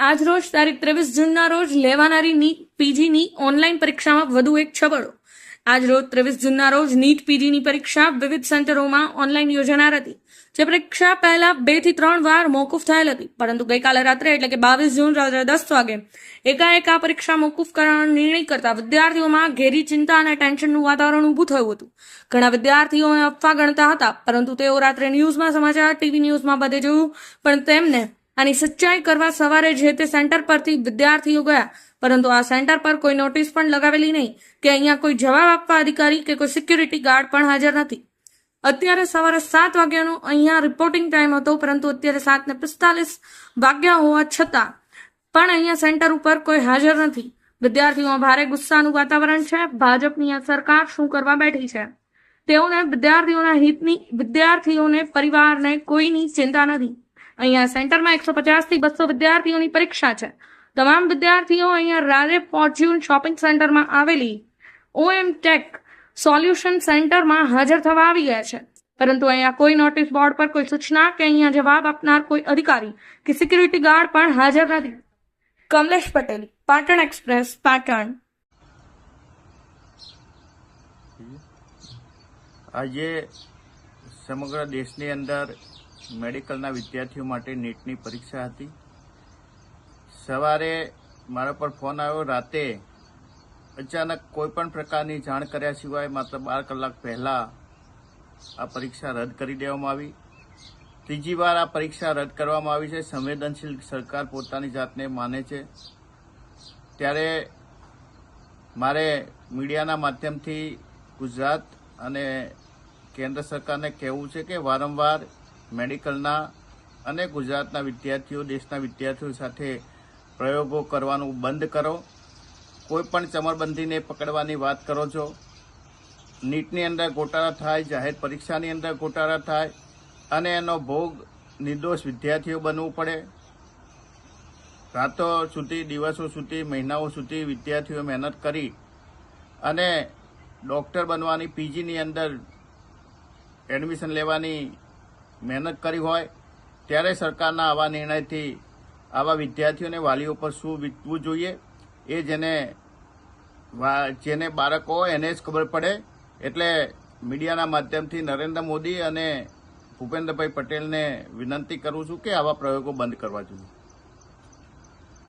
આજ રોજ તારીખ ત્રેવીસ જૂનના રોજ લેવાનારી નીટ પીજીની ઓનલાઈન પરીક્ષામાં વધુ એક છબડો. આજ રોજ ત્રેવીસ જૂનના રોજ નીટ પીજીની પરીક્ષા વિવિધ સેન્ટરોમાં ઓનલાઈન યોજાનાર હતી, જે પરીક્ષા પહેલા બેથી ત્રણ વાર મોકૂફ થયેલ હતી, પરંતુ ગઈકાલે રાત્રે એટલે કે બાવીસ જૂન રાત્રે દસ વાગે એકાએક આ પરીક્ષા મોકૂફ કરવાનો નિર્ણય કરતા વિદ્યાર્થીઓમાં ઘેરી ચિંતા અને ટેન્શનનું વાતાવરણ ઊભું થયું હતું. ઘણા વિદ્યાર્થીઓને અફવા ગણતા હતા, પરંતુ તેઓ રાત્રે ન્યૂઝમાં સમાચાર, ટીવી ન્યૂઝમાં બધે જોયું, પણ તેમને આની સચ્ચાઈ કરવા સવારે જે તે સેન્ટર પરથી વિદ્યાર્થીઓ ગયા, પરંતુ આ સેન્ટર પર કોઈ નોટિસ પણ લગાવેલી નહીં કે અહીંયા કોઈ જવાબ આપવા અધિકારી કે કોઈ સિક્યુરિટી ગાર્ડ પણ હાજર નથી. અત્યારે સવારે સાત વાગ્યાનો અહીંયા રિપોર્ટિંગ ટાઈમ હતો, પરંતુ અત્યારે સાત ને પિસ્તાલીસ વાગ્યા હોવા છતાં પણ અહીંયા સેન્ટર ઉપર કોઈ હાજર નથી. વિદ્યાર્થીઓમાં ભારે ગુસ્સાનું વાતાવરણ છે. ભાજપની આ સરકાર શું કરવા બેઠી છે? તેઓને વિદ્યાર્થીઓના હિતની, વિદ્યાર્થીઓને પરિવારને કોઈની ચિંતા નથી. અહીંયા સેન્ટરમાં એકસો પચાસથી બસો વિદ્યાર્થીઓની પરીક્ષા છે. તમામ વિદ્યાર્થીઓ અહીંયા રાધે ફોર્ચ્યુન શોપિંગ સેન્ટરમાં આવેલી ઓએમ ટેક સોલ્યુશન સેન્ટરમાં હાજર થવા આવી ગયા છે. પરંતુ અહીંયા કોઈ નોટિસ બોર્ડ પર કોઈ સૂચના કે અહીંયા જવાબ આપનાર કોઈ અધિકારી કે સિક્યુરિટી ગાર્ડ પણ હાજર નથી. કમલેશ પટેલ, પાટણ એક્સપ્રેસ પાટણ. આજે સમગ્ર દેશની અંદર મેડિકલના વિદ્યાર્થીઓ માટે નીટની પરીક્ષા હતી. સવારે મારા પર ફોન આવ્યો. રાતે અચાનક કોઈપણ પ્રકારની જાણ કર્યા સિવાય માત્ર બાર કલાક પહેલાં આ પરીક્ષા રદ કરી દેવામાં આવી. ત્રીજી વાર આ પરીક્ષા રદ કરવામાં આવી છે. સંવેદનશીલ સરકાર પોતાની જાતને માને છે. ત્યારે મારે મીડિયાના માધ્યમથી ગુજરાત અને કેન્દ્ર સરકારને કહેવું છે કે વારંવાર મેડિકલના અને ગુજરાતના વિદ્યાર્થીઓ, દેશના વિદ્યાર્થીઓ સાથે પ્રયોગો કરવાનું બંધ કરો. કોઈપણ ચમરબંધીને પકડવાની વાત કરો છો. નીટની અંદર ગોટાળા થાય, જાહેર પરીક્ષાની અંદર ગોટાળા થાય, અને એનો ભોગ નિર્દોષ વિદ્યાર્થીઓ બનવું પડે. રાતો સુધી, દિવસો સુધી, મહિનાઓ સુધી વિદ્યાર્થીઓ મહેનત કરી અને ડૉક્ટર બનવાની, પીજીની અંદર એડમિશન લેવાની મહેનત કરી હોય, ત્યારે સરકારના આવા નિર્ણયથી આવા વિદ્યાર્થીઓને વાલીઓ પર શું વીતવું જોઈએ? એ જેને જેને બાળકો હોય એને જ ખબર પડે. એટલે મીડિયાના માધ્યમથી નરેન્દ્ર મોદી અને ભૂપેન્દ્રભાઈ પટેલને વિનંતી કરું છું કે આવા પ્રયોગો બંધ કરવા જોઈએ.